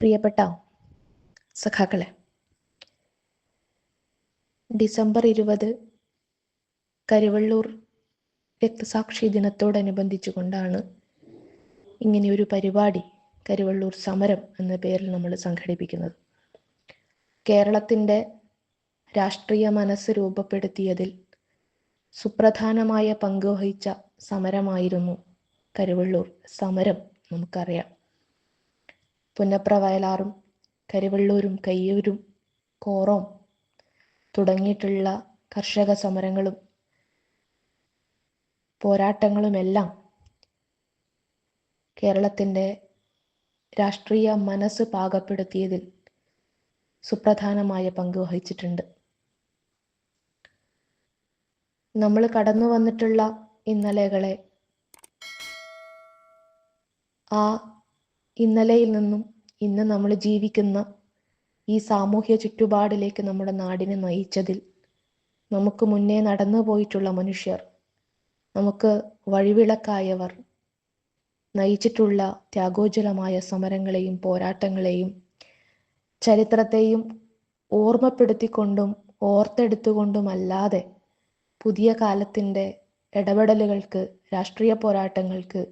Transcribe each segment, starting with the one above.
പ്രിയപ്പെട്ട സഖാക്കളെ ഡിസംബർ ഇരുപത് കരുവള്ളൂർ രക്തസാക്ഷി ദിനത്തോടനുബന്ധിച്ചുകൊണ്ടാണ് ഇങ്ങനെയൊരു പരിപാടി കരുവള്ളൂർ സമരം എന്ന പേരിൽ നമ്മൾ സംഘടിപ്പിക്കുന്നത്. കേരളത്തിന്റെ രാഷ്ട്രീയ മനസ്സ് രൂപപ്പെടുത്തിയതിൽ സുപ്രധാനമായ പങ്കുവഹിച്ച സമരമായിരുന്നു കരുവള്ളൂർ സമരം നമുക്കറിയാം. പുന്നപ്ര വയലാറും കരുവള്ളൂരും കയ്യൂരും കോറോം തുടങ്ങിയിട്ടുള്ള കർഷക സമരങ്ങളും പോരാട്ടങ്ങളുമെല്ലാം കേരളത്തിന്റെ രാഷ്ട്രീയ മനസ്സ് പാകപ്പെടുത്തിയതിൽ സുപ്രധാനമായ പങ്ക് വഹിച്ചിട്ടുണ്ട്. നമ്മൾ കടന്നു വന്നിട്ടുള്ള ഇന്നലെകളെ ആ ഇന്നലെയിൽ നിന്നും ഇന്ന് നമ്മൾ ജീവിക്കുന്ന ഈ സാമൂഹ്യ ചുറ്റുപാടിലേക്ക് നമ്മുടെ നാടിനെ നയിച്ചതിൽ നമുക്ക് മുന്നേ നടന്നു പോയിട്ടുള്ള മനുഷ്യർ നമുക്ക് വഴിവിളക്കായവർ നയിച്ചിട്ടുള്ള ത്യാഗോജ്വലമായ സമരങ്ങളെയും പോരാട്ടങ്ങളെയും ചരിത്രത്തെയും ഓർമ്മപ്പെടുത്തിക്കൊണ്ടും ഓർത്തെടുത്തുകൊണ്ടുമല്ലാതെ പുതിയ കാലത്തിന്റെ ഇടപെടലുകൾക്ക് രാഷ്ട്രീയ പോരാട്ടങ്ങൾക്ക്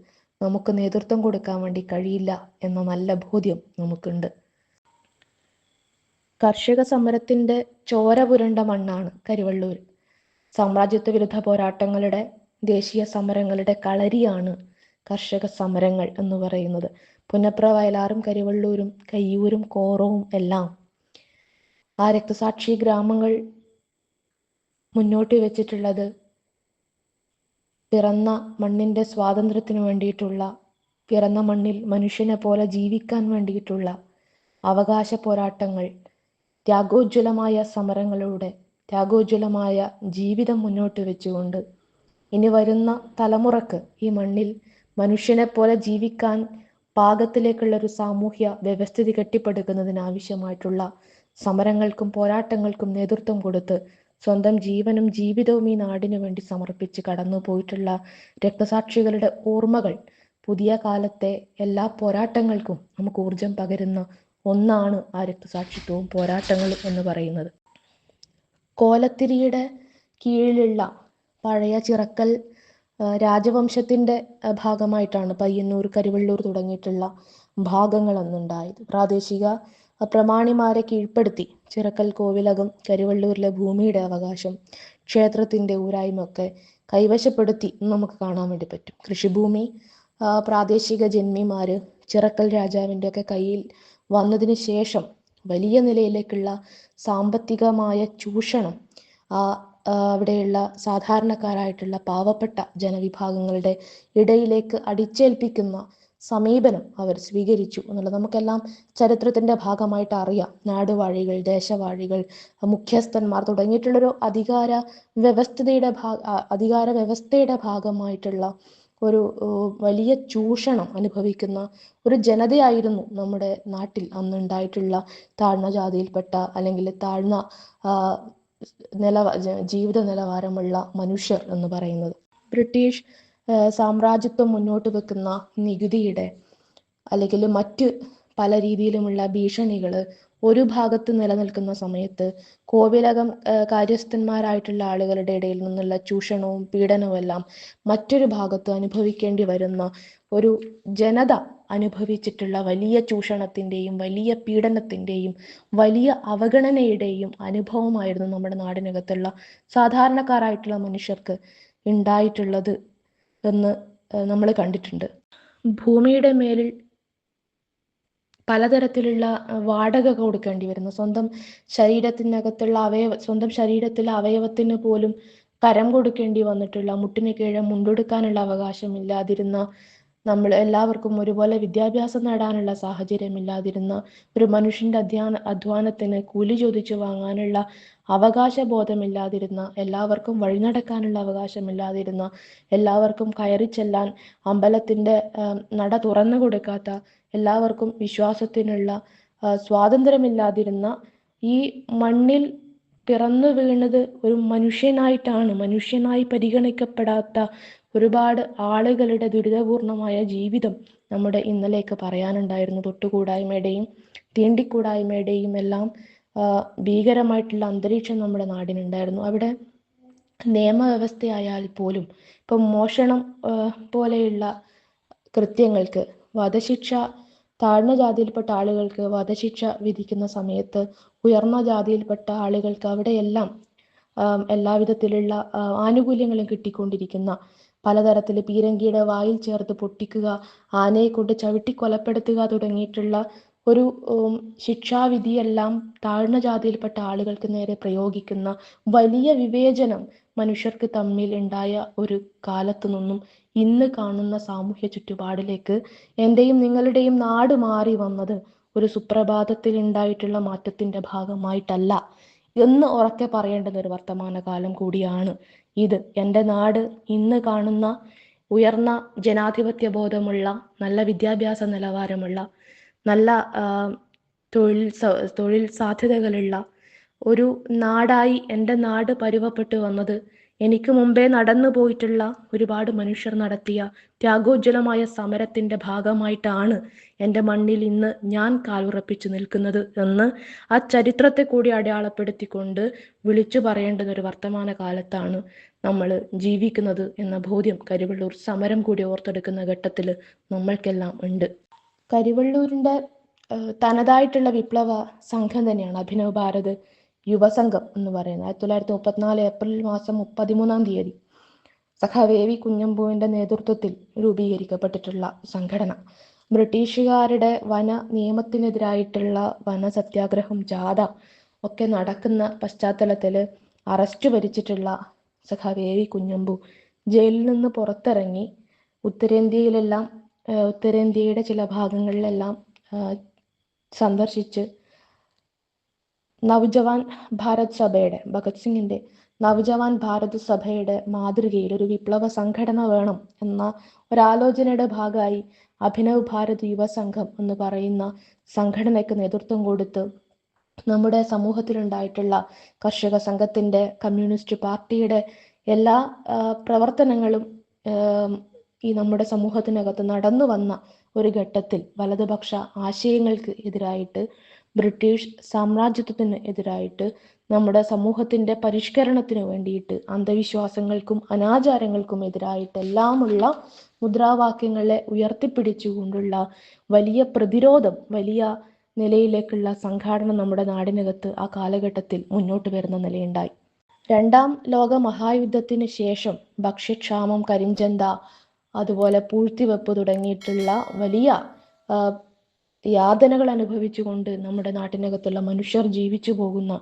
നമുക്ക് നേതൃത്വം കൊടുക്കാൻ വേണ്ടി കഴിയില്ല എന്ന നല്ല ബോധ്യം നമുക്കുണ്ട്. കർഷക സമരത്തിന്റെ ചോര പുരണ്ട മണ്ണാണ് കരിവള്ളൂർ. സാമ്രാജ്യത്വ വിരുദ്ധ പോരാട്ടങ്ങളുടെ ദേശീയ സമരങ്ങളുടെ കളരിയാണ് കർഷക സമരങ്ങൾ എന്ന് പറയുന്നത്. പുന്നപ്ര വയലാറും കരിവള്ളൂരും കയ്യൂരും കോറവും എല്ലാം ആ രക്തസാക്ഷി ഗ്രാമങ്ങൾ മുന്നോട്ട് വെച്ചിട്ടുള്ളത് പിറന്ന മണ്ണിന്റെ സ്വാതന്ത്ര്യത്തിന് വേണ്ടിയിട്ടുള്ള പിറന്ന മണ്ണിൽ മനുഷ്യനെ പോലെ ജീവിക്കാൻ വേണ്ടിയിട്ടുള്ള അവകാശ പോരാട്ടങ്ങൾ ത്യാഗോജ്വലമായ സമരങ്ങളുടെ ത്യാഗോജ്വലമായ ജീവിതം മുന്നോട്ട് വെച്ചുകൊണ്ട് ഇനി വരുന്ന തലമുറയ്ക്ക് ഈ മണ്ണിൽ മനുഷ്യനെ പോലെ ജീവിക്കാൻ പാകത്തിലേക്കുള്ള ഒരു സാമൂഹ്യ വ്യവസ്ഥിതി കെട്ടിപ്പടുക്കുന്നതിന് ആവശ്യമായിട്ടുള്ള സമരങ്ങൾക്കും പോരാട്ടങ്ങൾക്കും നേതൃത്വം കൊടുത്ത് സ്വന്തം ജീവനും ജീവിതവും ഈ നാടിനു വേണ്ടി സമർപ്പിച്ച് കടന്നു പോയിട്ടുള്ള രക്തസാക്ഷികളുടെ ഓർമ്മകൾ പുതിയ കാലത്തെ എല്ലാ പോരാട്ടങ്ങൾക്കും നമുക്ക് ഊർജം പകരുന്ന ഒന്നാണ് ആ രക്തസാക്ഷിത്വവും പോരാട്ടങ്ങളും എന്ന് പറയുന്നത്. കോലത്തിരിയുടെ കീഴിലുള്ള പഴയ ചിറക്കൽ രാജവംശത്തിന്റെ ഭാഗമായിട്ടാണ് പയ്യന്നൂർ കരുവള്ളൂർ തുടങ്ങിയിട്ടുള്ള ഭാഗങ്ങൾ അന്നുണ്ടായത്. പ്രാദേശിക പ്രമാണിമാരെ കീഴ്പ്പെടുത്തി. ചിറക്കൽ കോവിലകം കരുവള്ളൂരിലെ ഭൂമിയുടെ അവകാശം ക്ഷേത്രത്തിന്റെ ഊരായ്മയൊക്കെ കൈവശപ്പെടുത്തി നമുക്ക് കാണാൻ വേണ്ടി പറ്റും. കൃഷിഭൂമി പ്രാദേശിക ജന്മിമാര് ചിറക്കൽ രാജാവിന്റെ ഒക്കെ കയ്യിൽ വന്നതിന് ശേഷം വലിയ നിലയിലേക്കുള്ള സാമ്പത്തികമായ ചൂഷണം അവിടെയുള്ള സാധാരണക്കാരായിട്ടുള്ള പാവപ്പെട്ട ജനവിഭാഗങ്ങളുടെ ഇടയിലേക്ക് അടിച്ചേൽപ്പിക്കുന്ന സമീപനം അവർ സ്വീകരിച്ചു എന്നുള്ളത് നമുക്കെല്ലാം ചരിത്രത്തിന്റെ ഭാഗമായിട്ട് അറിയാം. നാടുവാഴികൾ ദേശവാഴികൾ മുഖ്യസ്ഥന്മാർ തുടങ്ങിയിട്ടുള്ളൊരു അധികാര വ്യവസ്ഥതയുടെ ഭാഗ അധികാര വ്യവസ്ഥയുടെ ഭാഗമായിട്ടുള്ള ഒരു വലിയ ചൂഷണം അനുഭവിക്കുന്ന ഒരു ജനതയായിരുന്നു നമ്മുടെ നാട്ടിൽ അന്നുണ്ടായിട്ടുള്ള താഴ്ന്ന ജാതിയിൽപ്പെട്ട അല്ലെങ്കിൽ താഴ്ന്ന നിലവാ ജീവിത നിലവാരമുള്ള മനുഷ്യർ എന്ന് പറയുന്നത്. ബ്രിട്ടീഷ് സാമ്രാജ്യത്വം മുന്നോട്ട് വെക്കുന്ന നികുതിയുടെ അല്ലെങ്കിൽ മറ്റ് പല രീതിയിലുമുള്ള ഭീഷണികൾ ഒരു ഭാഗത്ത് നിലനിൽക്കുന്ന സമയത്ത് കോവിലകം കാര്യസ്ഥന്മാരായിട്ടുള്ള ആളുകളുടെ ഇടയിൽ നിന്നുള്ള ചൂഷണവും പീഡനവും എല്ലാം മറ്റൊരു ഭാഗത്ത് അനുഭവിക്കേണ്ടി വരുന്ന ഒരു ജനത അനുഭവിച്ചിട്ടുള്ള വലിയ ചൂഷണത്തിന്റെയും വലിയ പീഡനത്തിന്റെയും വലിയ അവഗണനയുടെയും അനുഭവമായിരുന്നു നമ്മുടെ നാടിനകത്തുള്ള സാധാരണക്കാരായിട്ടുള്ള മനുഷ്യർക്ക് ഉണ്ടായിട്ടുള്ളത്. എന്ന് നമ്മൾ കണ്ടിട്ടുണ്ട്. ഭൂമിയുടെ മേലിൽ പലതരത്തിലുള്ള വാടക കൊടുക്കേണ്ടി വരുന്നു. സ്വന്തം ശരീരത്തിനകത്തുള്ള അവയവ സ്വന്തം ശരീരത്തിലെ അവയവത്തിന് പോലും കരം കൊടുക്കേണ്ടി വന്നിട്ടുള്ള മുട്ടിന് കീഴെ മുണ്ടെടുക്കാനുള്ള അവകാശമില്ലാതിരുന്ന നമ്മൾ എല്ലാവർക്കും ഒരുപോലെ വിദ്യാഭ്യാസം നേടാനുള്ള സാഹചര്യമില്ലാതിരുന്ന ഒരു മനുഷ്യന്റെ അധ്യാന അധ്വാനത്തിന് കൂലി ചോദിച്ചു വാങ്ങാനുള്ള അവകാശ ബോധമില്ലാതിരുന്ന എല്ലാവർക്കും വഴിനടക്കാനുള്ള അവകാശമില്ലാതിരുന്ന എല്ലാവർക്കും കയറി ചെല്ലാൻ അമ്പലത്തിന്റെ നട തുറന്നു കൊടുക്കാത്ത എല്ലാവർക്കും വിശ്വാസത്തിനുള്ള സ്വാതന്ത്ര്യമില്ലാതിരുന്ന ഈ മണ്ണിൽ പിറന്നു വീണത് ഒരു മനുഷ്യനായിട്ടാണ് മനുഷ്യനായി പരിഗണിക്കപ്പെടാത്ത ഒരുപാട് ആളുകളുടെ ദുരിതപൂർണമായ ജീവിതം നമ്മുടെ ഇന്നലേക്ക് പറയാനുണ്ടായിരുന്നു. തൊട്ടുകൂടായ്മയുടെയും തീണ്ടിക്കൂടായ്മയുടെയും എല്ലാം ഭീകരമായിട്ടുള്ള അന്തരീക്ഷം നമ്മുടെ നാടിനുണ്ടായിരുന്നു. അവിടെ നിയമവ്യവസ്ഥയായാൽ പോലും ഇപ്പം മോഷണം പോലെയുള്ള കൃത്യങ്ങൾക്ക് വധശിക്ഷ താഴ്ന്ന ജാതിയിൽപ്പെട്ട ആളുകൾക്ക് വധശിക്ഷ വിധിക്കുന്ന സമയത്ത് ഉയർന്ന ജാതിയിൽപ്പെട്ട ആളുകൾക്ക് അവിടെയെല്ലാം എല്ലാവിധത്തിലുള്ള ആനുകൂല്യങ്ങളും കിട്ടിക്കൊണ്ടിരിക്കുന്ന പലതരത്തിൽ പീരങ്കിയുടെ വായിൽ ചേർത്ത് പൊട്ടിക്കുക ആനയെ കൊണ്ട് ചവിട്ടി കൊലപ്പെടുത്തുക തുടങ്ങിയിട്ടുള്ള ഒരു ശിക്ഷാവിധിയെല്ലാം താഴ്ന്ന ജാതിയിൽപ്പെട്ട ആളുകൾക്ക് നേരെ പ്രയോഗിക്കുന്ന വലിയ വിവേചനം മനുഷ്യർക്ക് തമ്മിൽ ഉണ്ടായ ഒരു കാലത്തു നിന്നും ഇന്ന് കാണുന്ന സാമൂഹ്യ ചുറ്റുപാടിലേക്ക് എന്റെയും നിങ്ങളുടെയും നാട് മാറി വന്നത് ഒരു സുപ്രഭാതത്തിൽ ഉണ്ടായിട്ടുള്ള മാറ്റത്തിന്റെ ഭാഗമായിട്ടല്ല എന്ന് ഉറക്കെ പറയേണ്ടുന്ന ഒരു വർത്തമാനകാലം കൂടിയാണ്. ഇത് എന്റെ നാട് ഇന്ന് കാണുന്ന ഉയർന്ന ജനാധിപത്യ ബോധമുള്ള നല്ല വിദ്യാഭ്യാസ നിലവാരമുള്ള നല്ല തൊഴിൽ തൊഴിൽ സാധ്യതകളുള്ള ഒരു നാടായി എന്റെ നാട് പരുവപ്പെട്ടു വന്നത് എനിക്ക് മുമ്പേ നടന്നു പോയിട്ടുള്ള ഒരുപാട് മനുഷ്യർ നടത്തിയ ത്യാഗോജ്വലമായ സമരത്തിന്റെ ഭാഗമായിട്ടാണ് എന്റെ മണ്ണിൽ ഇന്ന് ഞാൻ കാലുറപ്പിച്ചു നിൽക്കുന്നത് എന്ന് ആ ചരിത്രത്തെ കൂടി അടയാളപ്പെടുത്തിക്കൊണ്ട് വിളിച്ചു പറയേണ്ടത് ഒരു വർത്തമാന കാലത്താണ് നമ്മൾ ജീവിക്കുന്നത് എന്ന ബോധ്യം കരുവള്ളൂർ സമരം കൂടി ഓർത്തെടുക്കുന്ന ഘട്ടത്തിൽ നമ്മൾക്കെല്ലാം ഉണ്ട്. കരുവള്ളൂരിന്റെ തനതായിട്ടുള്ള വിപ്ലവ സംഘം തന്നെയാണ് അഭിനവ് ഭാരത്. യുവസംഘം എന്ന് പറയുന്നത്. ആയിരത്തി തൊള്ളായിരത്തി മുപ്പത്തിനാല് ഏപ്രിൽ മാസം പതിമൂന്നാം തീയതി സഖാവേവി കുഞ്ഞമ്പുവിന്റെ നേതൃത്വത്തിൽ രൂപീകരിക്കപ്പെട്ടിട്ടുള്ള സംഘടന. ബ്രിട്ടീഷുകാരുടെ വന നിയമത്തിനെതിരായിട്ടുള്ള വന സത്യാഗ്രഹം ജാഥ ഒക്കെ നടക്കുന്ന പശ്ചാത്തലത്തിൽ അറസ്റ്റ് ഭരിച്ചിട്ടുള്ള സഖാവേവി കുഞ്ഞമ്പു ജയിലിൽ നിന്ന് പുറത്തിറങ്ങി ഉത്തരേന്ത്യയിലെല്ലാം ഉത്തരേന്ത്യയുടെ ചില ഭാഗങ്ങളിലെല്ലാം സന്ദർശിച്ച് നവജവാൻ ഭാരത് സഭയുടെ ഭഗത് സിംഗിന്റെ നവജവാൻ ഭാരത് സഭയുടെ മാതൃകയിൽ ഒരു വിപ്ലവ സംഘടന വേണം എന്ന ഒരാലോചനയുടെ ഭാഗമായി അഭിനവ് ഭാരത് യുവസംഘം എന്ന് പറയുന്ന സംഘടനയ്ക്ക് നേതൃത്വം കൊടുത്ത് നമ്മുടെ സമൂഹത്തിലുണ്ടായിട്ടുള്ള കർഷക സംഘത്തിന്റെ കമ്മ്യൂണിസ്റ്റ് പാർട്ടിയുടെ എല്ലാ പ്രവർത്തനങ്ങളും ഈ നമ്മുടെ സമൂഹത്തിനകത്ത് നടന്നു വന്ന ഒരു ഘട്ടത്തിൽ വലതുപക്ഷ ആശയങ്ങൾക്ക് എതിരായിട്ട് ബ്രിട്ടീഷ് സാമ്രാജ്യത്വത്തിന് എതിരായിട്ട് നമ്മുടെ സമൂഹത്തിന്റെ പരിഷ്കരണത്തിന് വേണ്ടിയിട്ട് അന്ധവിശ്വാസങ്ങൾക്കും അനാചാരങ്ങൾക്കും എതിരായിട്ടെല്ലാമുള്ള മുദ്രാവാക്യങ്ങളെ ഉയർത്തിപ്പിടിച്ചുകൊണ്ടുള്ള വലിയ പ്രതിരോധം വലിയ നിലയിലേക്കുള്ള സംഘാടനം നമ്മുടെ നാടിനകത്ത് ആ കാലഘട്ടത്തിൽ മുന്നോട്ട് വരുന്ന നിലയുണ്ടായി. രണ്ടാം ലോക മഹായുദ്ധത്തിന് ശേഷം ഭക്ഷ്യക്ഷാമം കരിഞ്ചന്ത അതുപോലെ പൂഴ്ത്തിവെപ്പ് തുടങ്ങിയിട്ടുള്ള വലിയ യാതനകൾ അനുഭവിച്ചുകൊണ്ട് നമ്മുടെ നാട്ടിനകത്തുള്ള മനുഷ്യർ ജീവിച്ചു പോകുന്ന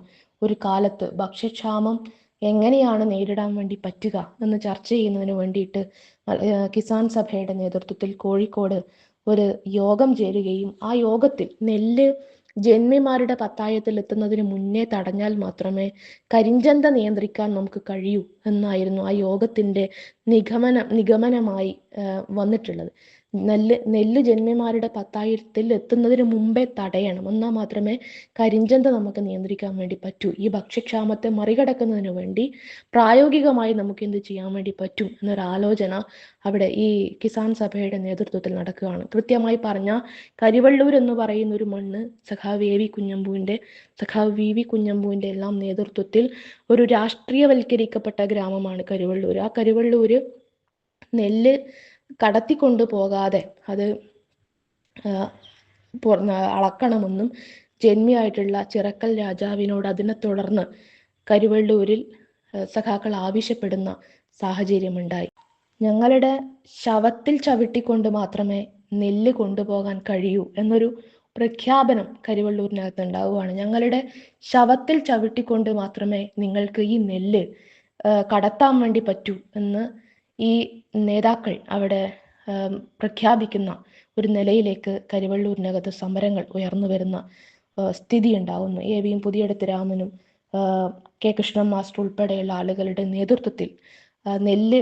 ഒരു കാലത്ത് ഭക്ഷ്യക്ഷാമം എങ്ങനെയാണ് നേരിടാൻ വേണ്ടി പറ്റുക എന്ന് ചർച്ച ചെയ്യുന്നതിന് വേണ്ടിയിട്ട് കിസാൻ സഭയുടെ നേതൃത്വത്തിൽ കോഴിക്കോട് ഒരു യോഗം ചേരുകയും ആ യോഗത്തിൽ നെല്ല് ജന്മിമാരുടെ പത്തായത്തിൽ എത്തുന്നതിന് മുന്നേ തടഞ്ഞാൽ മാത്രമേ കരിഞ്ചന്ത നിയന്ത്രിക്കാൻ നമുക്ക് കഴിയൂ എന്നായിരുന്നു ആ യോഗത്തിന്റെ നിഗമനം നിഗമനമായി വന്നിട്ടുള്ളത്. നെല്ല് നെല്ല് ജന്മിമാരുടെ പത്തായിരത്തിൽ എത്തുന്നതിന് മുമ്പേ തടയണം. എന്നാൽ മാത്രമേ കരിഞ്ചന്ത നമുക്ക് നിയന്ത്രിക്കാൻ വേണ്ടി പറ്റൂ. ഈ ഭക്ഷ്യക്ഷാമത്തെ മറികടക്കുന്നതിന് വേണ്ടി പ്രായോഗികമായി നമുക്ക് എന്ത് ചെയ്യാൻ വേണ്ടി പറ്റും എന്നൊരു ആലോചന അവിടെ ഈ കിസാൻ സഭയുടെ നേതൃത്വത്തിൽ നടക്കുകയാണ്. കൃത്യമായി പറഞ്ഞ കരിവള്ളൂർ എന്ന് പറയുന്ന ഒരു മണ്ണ് സഖാവ് എ വി കുഞ്ഞമ്പുവിന്റെ സഖാവ് വി വി കുഞ്ഞമ്പുവിന്റെ എല്ലാം നേതൃത്വത്തിൽ ഒരു രാഷ്ട്രീയവൽക്കരിക്കപ്പെട്ട ഗ്രാമമാണ് കരുവള്ളൂർ. ആ കരുവള്ളൂര് നെല്ല് കടത്തിക്കൊണ്ടു പോകാതെ അത് അളക്കണമെന്നും ജന്മിയായിട്ടുള്ള ചിറക്കൽ രാജാവിനോട് അതിനെ തുടർന്ന് കരുവള്ളൂരിൽ സഖാക്കൾ ആവശ്യപ്പെടുന്ന സാഹചര്യമുണ്ടായി. ഞങ്ങളുടെ ശവത്തിൽ ചവിട്ടിക്കൊണ്ട് മാത്രമേ നെല്ല് കൊണ്ടുപോകാൻ കഴിയൂ എന്നൊരു പ്രഖ്യാപനം കരുവള്ളൂരിനകത്ത് ഉണ്ടാവുകയാണ്. ഞങ്ങളുടെ ശവത്തിൽ ചവിട്ടിക്കൊണ്ട് മാത്രമേ നിങ്ങൾക്ക് ഈ നെല്ല് കടത്താൻ വേണ്ടി പറ്റൂ എന്ന് ഈ നേതാക്കൾ അവിടെ പ്രഖ്യാപിക്കുന്ന ഒരു നിലയിലേക്ക് കരിവള്ളൂരിനകത്ത് സമരങ്ങൾ ഉയർന്നു വരുന്ന സ്ഥിതി ഉണ്ടാകുന്നു എ വിയും പുതിയടത്ത് രാമനും കെ കൃഷ്ണൻ മാസ്റ്റർ ഉൾപ്പെടെയുള്ള ആളുകളുടെ നേതൃത്വത്തിൽ നെല്ല്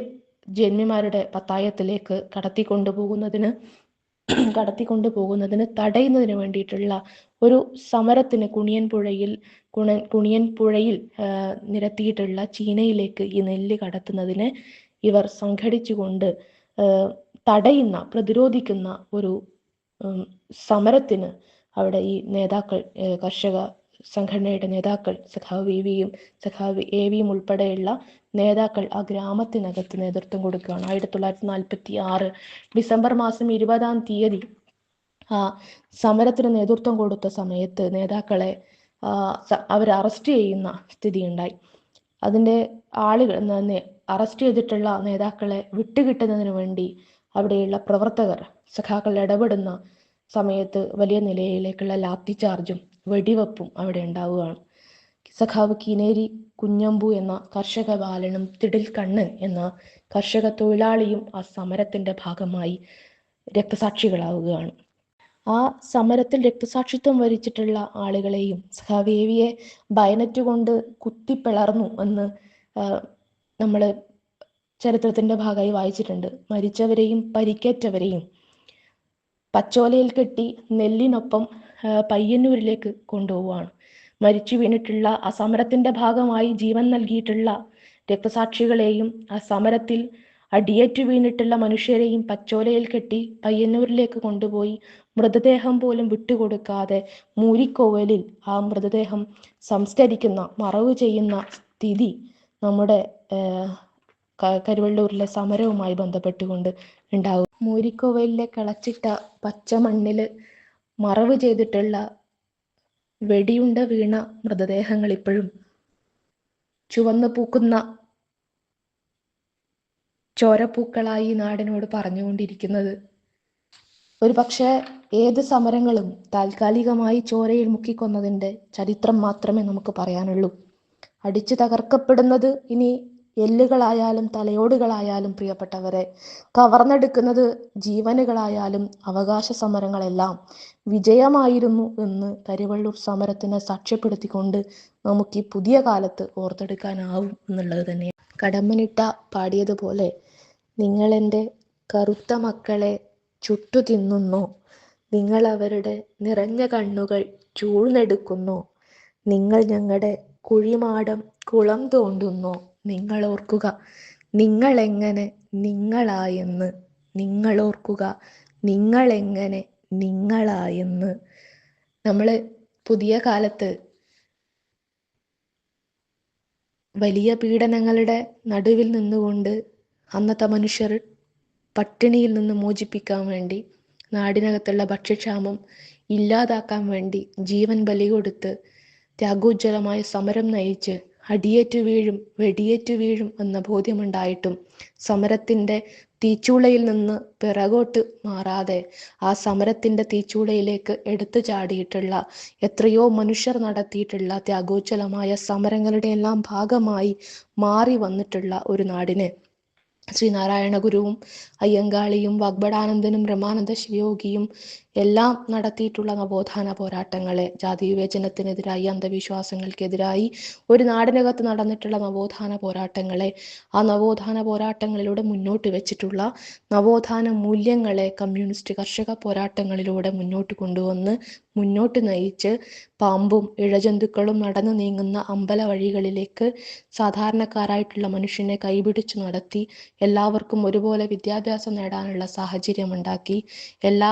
ജന്മിമാരുടെ പത്തായത്തിലേക്ക് കടത്തി കൊണ്ടുപോകുന്നതിന് കടത്തി കൊണ്ടുപോകുന്നതിന് തടയുന്നതിന് വേണ്ടിയിട്ടുള്ള ഒരു സമരത്തിന് കുണിയൻ പുഴയിൽ കുണ കുണിയൻ പുഴയിൽ നിരത്തിയിട്ടുള്ള ചീനയിലേക്ക് ഈ നെല്ല് കടത്തുന്നതിന് ഇവർ സംഘടിച്ചുകൊണ്ട് തടയുന്ന പ്രതിരോധിക്കുന്ന ഒരു സമരത്തിന് അവിടെ ഈ നേതാക്കൾ കർഷക സംഘടനയുടെ നേതാക്കൾ സഖാവ് വി വിയും സഖാവ് എ വിയും ഉൾപ്പെടെയുള്ള നേതാക്കൾ ആ ഗ്രാമത്തിനകത്ത് നേതൃത്വം കൊടുക്കുകയാണ്. ആയിരത്തി തൊള്ളായിരത്തി നാൽപ്പത്തി ആറ് ഡിസംബർ മാസം ഇരുപതാം തീയതി ആ സമരത്തിന് നേതൃത്വം കൊടുത്ത സമയത്ത് നേതാക്കളെ അവർ അറസ്റ്റ് ചെയ്യുന്ന സ്ഥിതി ഉണ്ടായി അതിന്റെ ആളുകൾ അറസ്റ്റ് ചെയ്തിട്ടുള്ള നേതാക്കളെ വിട്ടുകിട്ടുന്നതിന് വേണ്ടി അവിടെയുള്ള പ്രവർത്തകർ സഖാക്കൾ ഇടപെടുന്ന സമയത്ത് വലിയ നിലയിലേക്കുള്ള ലാത്തി ചാർജും വെടിവെപ്പും അവിടെ ഉണ്ടാവുകയാണ്. സഖാവ് കിനേരി കുഞ്ഞമ്പു എന്ന കർഷക ബാലനും തിടിൽ കണ്ണൻ എന്ന കർഷക തൊഴിലാളിയും ആ സമരത്തിന്റെ ഭാഗമായി രക്തസാക്ഷികളാവുകയാണ്. ആ സമരത്തിൽ രക്തസാക്ഷിത്വം വരിച്ചിട്ടുള്ള ആളുകളെയും സഖാവേവിയെ ബയനറ്റ് കൊണ്ട് കുത്തിപ്പിളർന്നു എന്ന് നമ്മൾ ചരിത്രത്തിന്റെ ഭാഗമായി വായിച്ചിട്ടുണ്ട്. മരിച്ചവരെയും പരിക്കേറ്റവരെയും പച്ചോലയിൽ കെട്ടി നെല്ലിനൊപ്പം പയ്യന്നൂരിലേക്ക് കൊണ്ടുപോവുകയാണ്. മരിച്ചു വീണിട്ടുള്ള ആ ഭാഗമായി ജീവൻ നൽകിയിട്ടുള്ള രക്തസാക്ഷികളെയും ആ സമരത്തിൽ അടിയേറ്റു വീണിട്ടുള്ള മനുഷ്യരെയും പച്ചോലയിൽ കെട്ടി പയ്യന്നൂരിലേക്ക് കൊണ്ടുപോയി മൃതദേഹം പോലും വിട്ടുകൊടുക്കാതെ മൂരിക്കോവലിൽ ആ മൃതദേഹം സംസ്കരിക്കുന്ന മറവ് ചെയ്യുന്ന സ്ഥിതി നമ്മുടെ കരുവള്ളൂരിലെ സമരവുമായി ബന്ധപ്പെട്ടുകൊണ്ട് ഉണ്ടാവും. മൂരിക്കോവയിലെ കിളച്ചിട്ട പച്ച മണ്ണിൽ മറവ് ചെയ്തിട്ടുള്ള വെടിയുണ്ട വീണ മൃതദേഹങ്ങൾ ഇപ്പോഴും ചുവന്നു പൂക്കുന്ന ചോരപ്പൂക്കളായി നാടിനോട് പറഞ്ഞുകൊണ്ടിരിക്കുന്നത്. ഒരു പക്ഷേ ഏത് സമരങ്ങളും താൽക്കാലികമായി ചോരയിൽ മുക്കിക്കൊന്നതിന്റെ ചരിത്രം മാത്രമേ നമുക്ക് പറയാനുള്ളൂ. അടിച്ചു തകർക്കപ്പെടുന്നത് ഇനി എല്ലുകളായാലും തലയോടുകളായാലും പ്രിയപ്പെട്ടവരെ കവർന്നെടുക്കുന്നത് ജീവനുകളായാലും അവകാശ സമരങ്ങളെല്ലാം വിജയമായിരുന്നു എന്ന് കരിവള്ളൂർ സമരത്തിനെ സാക്ഷ്യപ്പെടുത്തിക്കൊണ്ട് നമുക്ക് ഈ പുതിയ കാലത്ത് ഓർത്തെടുക്കാനാവും എന്നുള്ളത് തന്നെ കടമ്മനിട്ട പാടിയതുപോലെ നിങ്ങൾ എന്റെ കറുത്ത മക്കളെ ചുട്ടു തിന്നുന്നു നിങ്ങൾ അവരുടെ നിറഞ്ഞ കണ്ണുകൾ ചൂഴ്ന്നെടുക്കുന്നു നിങ്ങൾ ഞങ്ങളുടെ കുഴിമാടം കുളം തോണ്ടുന്നു നിങ്ങൾ ഓർക്കുക. നിങ്ങൾ എങ്ങനെ നിങ്ങളായെന്ന് നിങ്ങൾ ഓർക്കുക. നിങ്ങൾ എങ്ങനെ നിങ്ങളായെന്ന്. നമ്മൾ പുതിയ കാലത്ത് വലിയ പീഡനങ്ങളുടെ നടുവിൽ നിന്നുകൊണ്ട് അന്നത്തെ മനുഷ്യർ പട്ടിണിയിൽ നിന്ന് മോചിപ്പിക്കാൻ വേണ്ടി നാടിനകത്തുള്ള ഭക്ഷ്യക്ഷാമം ഇല്ലാതാക്കാൻ വേണ്ടി ജീവൻ ബലി കൊടുത്ത് ത്യാഗോജ്വലമായ സമരം നയിച്ച് അടിയേറ്റു വീഴും വെടിയേറ്റു വീഴും എന്ന ബോധ്യമുണ്ടായിട്ടും സമരത്തിന്റെ തീച്ചൂളയിൽ നിന്ന് പിറകോട്ട് മാറാതെ ആ സമരത്തിന്റെ തീച്ചൂളയിലേക്ക് എടുത്തു ചാടിയിട്ടുള്ള എത്രയോ മനുഷ്യർ നടത്തിയിട്ടുള്ള ത്യാഗോജ്വലമായ സമരങ്ങളുടെ എല്ലാം ഭാഗമായി മാറി വന്നിട്ടുള്ള ഒരു നാടിനെ. ശ്രീനാരായണ ഗുരുവും അയ്യങ്കാളിയും വാഗ്ബടാനന്ദനും രമാനന്ദ ശിവയോഗിയും എല്ലാം നടത്തിയിട്ടുള്ള നവോത്ഥാന പോരാട്ടങ്ങളെ ജാതി വിവേചനത്തിനെതിരായി അന്ധവിശ്വാസങ്ങൾക്കെതിരായി ഒരു നാടിനകത്ത് നടന്നിട്ടുള്ള നവോത്ഥാന പോരാട്ടങ്ങളെ ആ നവോത്ഥാന പോരാട്ടങ്ങളിലൂടെ മുന്നോട്ട് വെച്ചിട്ടുള്ള നവോത്ഥാന മൂല്യങ്ങളെ കമ്മ്യൂണിസ്റ്റ് കർഷക പോരാട്ടങ്ങളിലൂടെ മുന്നോട്ട് കൊണ്ടുവന്ന് മുന്നോട്ട് നയിച്ച് പാമ്പും ഇഴജന്തുക്കളും നടന്നു നീങ്ങുന്ന അമ്പല വഴികളിലേക്ക് സാധാരണക്കാരായിട്ടുള്ള മനുഷ്യനെ കൈപിടിച്ചു നടത്തി എല്ലാവർക്കും ഒരുപോലെ വിദ്യാഭ്യാസം നേടാനുള്ള സാഹചര്യമുണ്ടാക്കി. എല്ലാ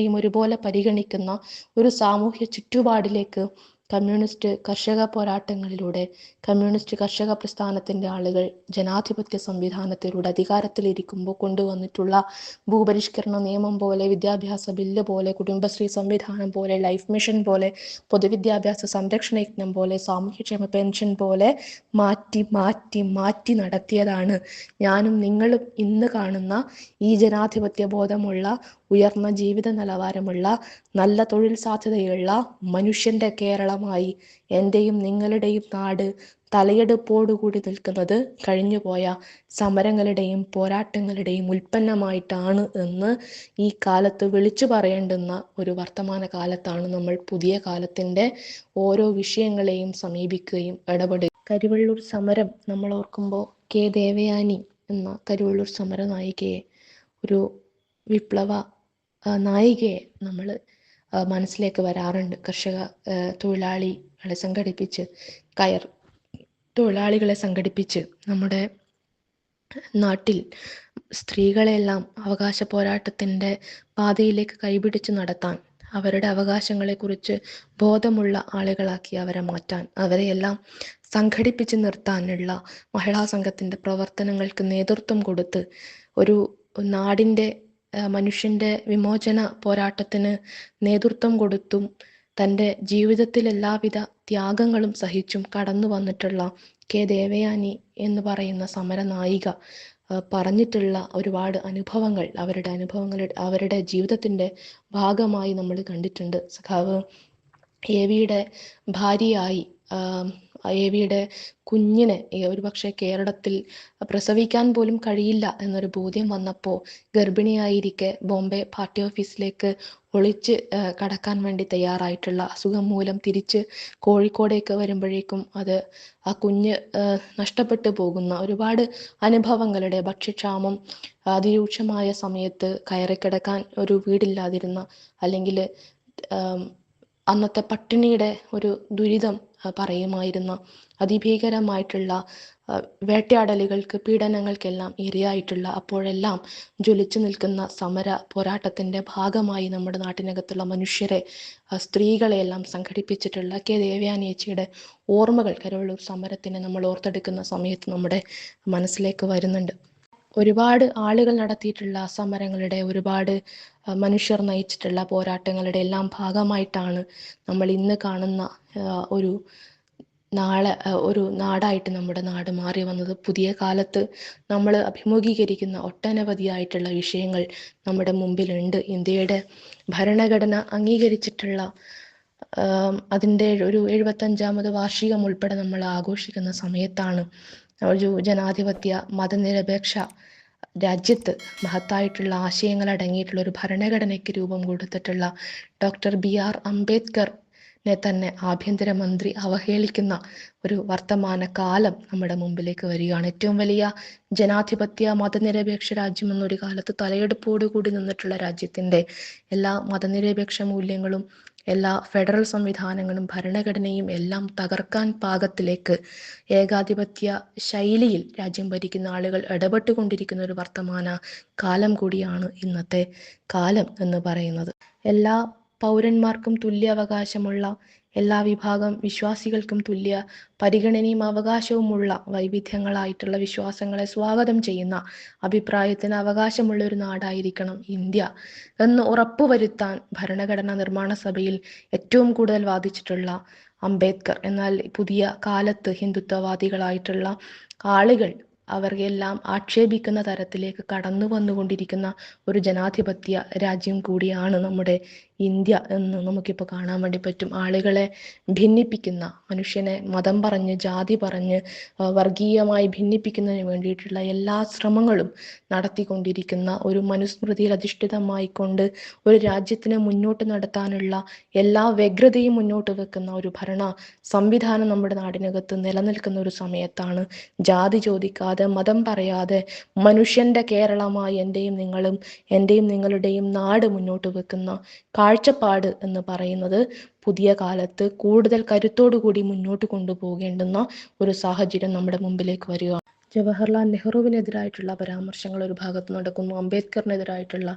മനുഷ്യനെയും ഒരുപോലെ പരിഗണിക്കുന്ന ഒരു സാമൂഹ്യ ചുറ്റുപാടിലേക്ക് കമ്മ്യൂണിസ്റ്റ് കർഷക പോരാട്ടങ്ങളിലൂടെ കമ്മ്യൂണിസ്റ്റ് കർഷക പ്രസ്ഥാനത്തിന്റെ ആളുകൾ ജനാധിപത്യ സംവിധാനത്തിലൂടെ അധികാരത്തിലിരിക്കുമ്പോൾ കൊണ്ടുവന്നിട്ടുള്ള ഭൂപരിഷ്കരണ നിയമം പോലെ വിദ്യാഭ്യാസ ബില്ല് പോലെ കുടുംബശ്രീ സംവിധാനം പോലെ ലൈഫ് മിഷൻ പോലെ പൊതുവിദ്യാഭ്യാസ സംരക്ഷണ യജ്ഞം പോലെ സാമൂഹ്യക്ഷേമ പെൻഷൻ പോലെ മാറ്റി മാറ്റി മാറ്റി നടത്തിയതാണ് ഞാനും നിങ്ങളും ഇന്ന് കാണുന്ന ഈ ജനാധിപത്യ ബോധമുള്ള ഉയർന്ന ജീവിത നിലവാരമുള്ള നല്ല തൊഴിൽ സാധ്യതയുള്ള മനുഷ്യന്റെ കേരളമായി എന്റെയും നിങ്ങളുടെയും നാട് തലയെടുപ്പോടുകൂടി നിൽക്കുന്നത് കഴിഞ്ഞുപോയ സമരങ്ങളുടെയും പോരാട്ടങ്ങളുടെയും ഉൽപ്പന്നമായിട്ടാണ് എന്ന് ഈ കാലത്ത് വിളിച്ചു പറയേണ്ടുന്ന ഒരു വർത്തമാന കാലത്താണ് നമ്മൾ പുതിയ കാലത്തിന്റെ ഓരോ വിഷയങ്ങളെയും സമീപിക്കുകയും ഇടപെടുക. കരിവള്ളൂർ സമരം നമ്മൾ ഓർക്കുമ്പോൾ കെ ദേവയാനി എന്ന കരിവള്ളൂർ സമര നായികയെ ഒരു വിപ്ലവ നായികയെ നമ്മൾ മനസ്സിലേക്ക് വരാറുണ്ട്. കർഷക തൊഴിലാളികളെ സംഘടിപ്പിച്ച് കയർ തൊഴിലാളികളെ സംഘടിപ്പിച്ച് നമ്മുടെ നാട്ടിൽ സ്ത്രീകളെല്ലാം അവകാശ പോരാട്ടത്തിന്റെ പാതയിലേക്ക് കൈപിടിച്ച് നടത്താൻ അവരുടെ അവകാശങ്ങളെക്കുറിച്ച് ബോധമുള്ള ആളുകളാക്കി അവരെ മാറ്റാൻ അവരെയെല്ലാം സംഘടിപ്പിച്ച് നിർത്താനുള്ള മഹിളാ സംഘത്തിന്റെ പ്രവർത്തനങ്ങൾക്ക് നേതൃത്വം കൊടുത്ത് ഒരു നാടിന്റെ മനുഷ്യന്റെ വിമോചന പോരാട്ടത്തിന് നേതൃത്വം കൊടുത്തും തന്റെ ജീവിതത്തിൽ എല്ലാവിധ ത്യാഗങ്ങളും സഹിച്ചും കടന്നു വന്നിട്ടുള്ള കെ. ദേവയാനി എന്ന് പറയുന്ന സമര നായിക പറഞ്ഞിട്ടുള്ള ഒരുപാട് അനുഭവങ്ങൾ അവരുടെ അനുഭവങ്ങൾ അവരുടെ ജീവിതത്തിന്റെ ഭാഗമായി നമ്മൾ കണ്ടിട്ടുണ്ട്. സഖാവ് എ. വിയുടെ ഭാര്യയായി എവിയുടെ കുഞ്ഞിനെ ഒരു പക്ഷേ കേരളത്തിൽ പ്രസവിക്കാൻ പോലും കഴിയില്ല എന്നൊരു ബോധ്യം വന്നപ്പോൾ ഗർഭിണിയായിരിക്കെ ബോംബെ പാർട്ടി ഓഫീസിലേക്ക് ഒളിച്ച് കടക്കാൻ വേണ്ടി തയ്യാറായിട്ടുള്ള അസുഖം മൂലം തിരിച്ച് കോഴിക്കോടേക്ക് വരുമ്പോഴേക്കും അത് ആ കുഞ്ഞ് നഷ്ടപ്പെട്ടു പോകുന്ന ഒരുപാട് അനുഭവങ്ങളുടെ ഭക്ഷ്യക്ഷാമം അതിരൂക്ഷമായ സമയത്ത് കയറിക്കിടക്കാൻ ഒരു വീടില്ലാതിരുന്ന അല്ലെങ്കിൽ അന്നത്തെ പട്ടിണിയുടെ ഒരു ദുരിതം പറയുമായിരുന്ന അതിഭീകരമായിട്ടുള്ള വേട്ടയാടലുകൾക്ക് പീഡനങ്ങൾക്കെല്ലാം ഇരയായിട്ടുള്ള അപ്പോഴെല്ലാം ജ്വലിച്ചു നിൽക്കുന്ന സമര പോരാട്ടത്തിന്റെ ഭാഗമായി നമ്മുടെ നാട്ടിനകത്തുള്ള മനുഷ്യരെ സ്ത്രീകളെയെല്ലാം സംഘടിപ്പിച്ചിട്ടുള്ള കെ. ദേവയാനേച്ചിയുടെ ഓർമ്മകൾ കരവള്ളൂർ സമരത്തിനെ നമ്മൾ ഓർത്തെടുക്കുന്ന സമയത്ത് നമ്മുടെ മനസ്സിലേക്ക് വരുന്നുണ്ട്. ഒരുപാട് ആളുകൾ നടത്തിയിട്ടുള്ള സമരങ്ങളുടെ ഒരുപാട് മനുഷ്യർ നയിച്ചിട്ടുള്ള പോരാട്ടങ്ങളുടെ എല്ലാം ഭാഗമായിട്ടാണ് നമ്മൾ ഇന്ന് കാണുന്ന ഒരു നാളെ ഒരു നാടായിട്ട് നമ്മുടെ നാട് മാറി വന്നത്. പുതിയ കാലത്ത് നമ്മൾ അഭിമുഖീകരിക്കുന്ന ഒട്ടനവധിയായിട്ടുള്ള വിഷയങ്ങൾ നമ്മുടെ മുമ്പിലുണ്ട്. ഇന്ത്യയുടെ ഭരണഘടന അംഗീകരിച്ചിട്ടുള്ള അതിന്റെ ഒരു എഴുപത്തഞ്ചാമത് വാർഷികം ഉൾപ്പെടെ നമ്മൾ ആഘോഷിക്കുന്ന സമയത്താണ് ഒരു ജനാധിപത്യ മതനിരപേക്ഷ രാജ്യത്ത് മഹത്തായിട്ടുള്ള ആശയങ്ങൾ അടങ്ങിയിട്ടുള്ള ഒരു ഭരണഘടനയ്ക്ക് രൂപം കൊടുത്തിട്ടുള്ള ഡോക്ടർ ബി ആർ അംബേദ്കറിനെ തന്നെ ആഭ്യന്തരമന്ത്രി അവഹേളിക്കുന്ന ഒരു വർത്തമാന കാലം നമ്മുടെ മുമ്പിലേക്ക് വരികയാണ്. ഏറ്റവും വലിയ ജനാധിപത്യ മതനിരപേക്ഷ രാജ്യം എന്നൊരു കാലത്ത് തലയെടുപ്പോടുകൂടി നിന്നിട്ടുള്ള രാജ്യത്തിന്റെ എല്ലാ മതനിരപേക്ഷ മൂല്യങ്ങളും എല്ലാ ഫെഡറൽ സംവിധാനങ്ങളും ഭരണഘടനയും എല്ലാം തകർക്കാൻ പാകത്തിലേക്ക് ഏകാധിപത്യ ശൈലിയിൽ രാജ്യം ഭരിക്കുന്ന ആളുകൾ ഇടപെട്ടുകൊണ്ടിരിക്കുന്ന ഒരു വർത്തമാന കാലം കൂടിയാണ് ഇന്നത്തെ കാലം എന്ന് പറയുന്നത്. എല്ലാ പൗരന്മാർക്കും തുല്യ അവകാശമുള്ള എല്ലാ വിഭാഗം വിശ്വാസികൾക്കും തുല്യ പരിഗണനയും അവകാശവുമുള്ള വൈവിധ്യങ്ങളായിട്ടുള്ള വിശ്വാസങ്ങളെ സ്വാഗതം ചെയ്യുന്ന അഭിപ്രായത്തിന് അവകാശമുള്ള ഒരു നാടായിരിക്കണം ഇന്ത്യ എന്ന് ഉറപ്പുവരുത്താൻ ഭരണഘടനാ നിർമ്മാണ സഭയിൽ ഏറ്റവും കൂടുതൽ വാദിച്ചിട്ടുള്ള അംബേദ്കർ. എന്നാൽ പുതിയ കാലത്ത് ഹിന്ദുത്വവാദികളായിട്ടുള്ള ആളുകൾ അവർക്കെല്ലാം ആക്ഷേപിക്കുന്ന തരത്തിലേക്ക് കടന്നു വന്നുകൊണ്ടിരിക്കുന്ന ഒരു ജനാധിപത്യ രാജ്യം കൂടിയാണ് നമ്മുടെ ഇന്ത്യ എന്ന് നമുക്കിപ്പോൾ കാണാൻ വേണ്ടി പറ്റും. ആളുകളെ ഭിന്നിപ്പിക്കുന്ന മനുഷ്യനെ മതം പറഞ്ഞ് ജാതി പറഞ്ഞ് വർഗീയമായി ഭിന്നിപ്പിക്കുന്നതിന് വേണ്ടിയിട്ടുള്ള എല്ലാ ശ്രമങ്ങളും നടത്തിക്കൊണ്ടിരിക്കുന്ന ഒരു മനുസ്മൃതിയിൽ അധിഷ്ഠിതമായിക്കൊണ്ട് ഒരു രാജ്യത്തിനെ മുന്നോട്ട് നടത്താനുള്ള എല്ലാ വ്യഗ്രതയും മുന്നോട്ട് വെക്കുന്ന ഒരു ഭരണ സംവിധാനം നമ്മുടെ നാടിനകത്ത് നിലനിൽക്കുന്ന ഒരു സമയത്താണ്. ജാതി ചോദിക്കാതെ മതം പറയാതെ മനുഷ്യന്റെ കേരളമായി എന്റെയും നിങ്ങളും എന്റെയും നിങ്ങളുടെയും നാട് മുന്നോട്ട് വെക്കുന്ന കാഴ്ചപ്പാട് എന്ന് പറയുന്നത് പുതിയ കാലത്ത് കൂടുതൽ കരുത്തോടുകൂടി മുന്നോട്ട് കൊണ്ടുപോകേണ്ടുന്ന ഒരു സാഹചര്യം നമ്മുടെ മുമ്പിലേക്ക് വരിക. ജവഹർലാൽ നെഹ്റുവിനെതിരായിട്ടുള്ള പരാമർശങ്ങൾ ഒരു ഭാഗത്ത് നടക്കുന്നു. അംബേദ്കറിനെതിരായിട്ടുള്ള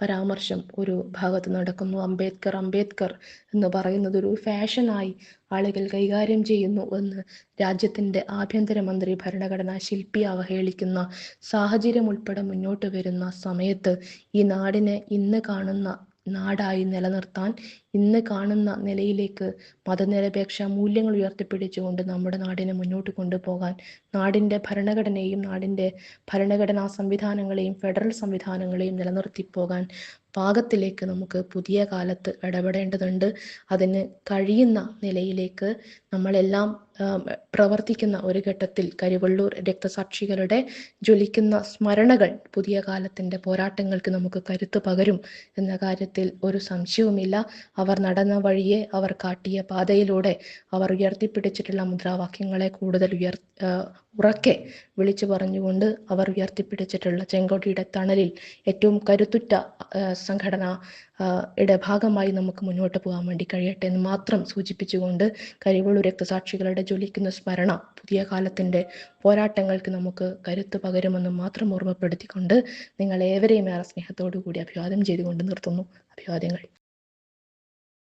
പരാമർശം ഒരു ഭാഗത്ത് നടക്കുന്നു. അംബേദ്കർ അംബേദ്കർ എന്ന് പറയുന്നത് ഒരു ഫാഷനായി ആളുകൾ കൈകാര്യം ചെയ്യുന്നു എന്ന് രാജ്യത്തിന്റെ ആഭ്യന്തരമന്ത്രി ഭരണഘടനാ ശില്പി അവഹേളിക്കുന്ന സാഹചര്യം ഉൾപ്പെടെ മുന്നോട്ട് വരുന്ന സമയത്ത് ഈ നാടിനെ ഇന്ന് കാണുന്ന നാടായി നിലനിർത്താൻ ഇന്ന് കാണുന്ന നിലയിലേക്ക് മതനിരപേക്ഷ മൂല്യങ്ങൾ ഉയർത്തിപ്പിടിച്ചുകൊണ്ട് നമ്മുടെ നാടിനെ മുന്നോട്ട് കൊണ്ടുപോകാൻ നാടിന്റെ ഭരണഘടനയും നാടിന്റെ ഭരണഘടനാ സംവിധാനങ്ങളെയും ഫെഡറൽ സംവിധാനങ്ങളെയും നിലനിർത്തി പോകാൻ പാകത്തിലേക്ക് നമുക്ക് പുതിയ കാലത്ത് ഇടപെടേണ്ടതുണ്ട്. അതിന് കഴിയുന്ന നിലയിലേക്ക് നമ്മളെല്ലാം പ്രവർത്തിക്കുന്ന ഒരു ഘട്ടത്തിൽ കരുവള്ളൂർ രക്തസാക്ഷികളുടെ ജ്വലിക്കുന്ന സ്മരണകൾ പുതിയ കാലത്തിന്റെ പോരാട്ടങ്ങൾക്ക് നമുക്ക് കരുത്ത് പകരും എന്ന കാര്യത്തിൽ ഒരു സംശയവുമില്ല. അവർ നടന്ന വഴിയെ അവർ കാട്ടിയ പാതയിലൂടെ അവർ ഉയർത്തിപ്പിടിച്ചിട്ടുള്ള മുദ്രാവാക്യങ്ങളെ കൂടുതൽ ഉയർ ഉറക്കെ വിളിച്ചു പറഞ്ഞുകൊണ്ട് അവർ ഉയർത്തിപ്പിടിച്ചിട്ടുള്ള ചെങ്കോട്ടിയുടെ തണലിൽ ഏറ്റവും കരുത്തുറ്റ സംഘടന യുടെ ഭാഗമായി നമുക്ക് മുന്നോട്ട് പോകാൻ വേണ്ടി കഴിയട്ടെ എന്ന് മാത്രം സൂചിപ്പിച്ചുകൊണ്ട് കരിവള്ളൂർ രക്തസാക്ഷികളുടെ ജ്വലിക്കുന്ന സ്മരണ പുതിയ കാലത്തിന്റെ പോരാട്ടങ്ങൾക്ക് നമുക്ക് കരുത്ത് പകരുമെന്ന് മാത്രം ഓർമ്മപ്പെടുത്തിക്കൊണ്ട് നിങ്ങൾ ഏവരെയും ഏറെ സ്നേഹത്തോടു കൂടി അഭിവാദ്യം ചെയ്തുകൊണ്ട് നിർത്തുന്നു. അഭിവാദ്യങ്ങൾ.